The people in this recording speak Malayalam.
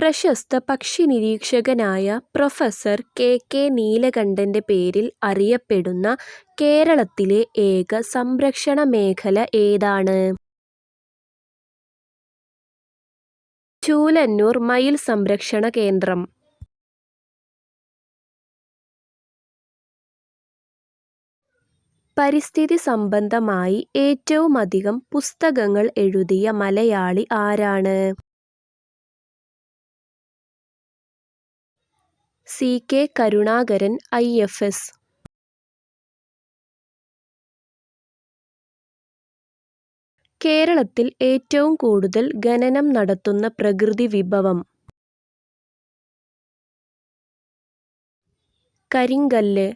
പ്രശസ്ത പക്ഷിനിരീക്ഷകനായ പ്രൊഫസർ കെ. കെ. നീലകണ്ഠന്റെ പേരിൽ അറിയപ്പെടുന്ന കേരളത്തിലെ ഏക സംരക്ഷണ മേഖല ഏതാണ്? ചൂലന്നൂർ മയിൽ സംരക്ഷണ കേന്ദ്രം. പരിസ്ഥിതി സംബന്ധമായി ഏറ്റവുമധികം പുസ്തകങ്ങൾ എഴുതിയ മലയാളി ആരാണ്? C. K. Karunakaran I. F. S. കേരളത്തിൽ ഏറ്റവും കൂടുതൽ ഖനനം നടത്തുന്ന പ്രകൃതി വിഭവം കരിങ്കല്ല്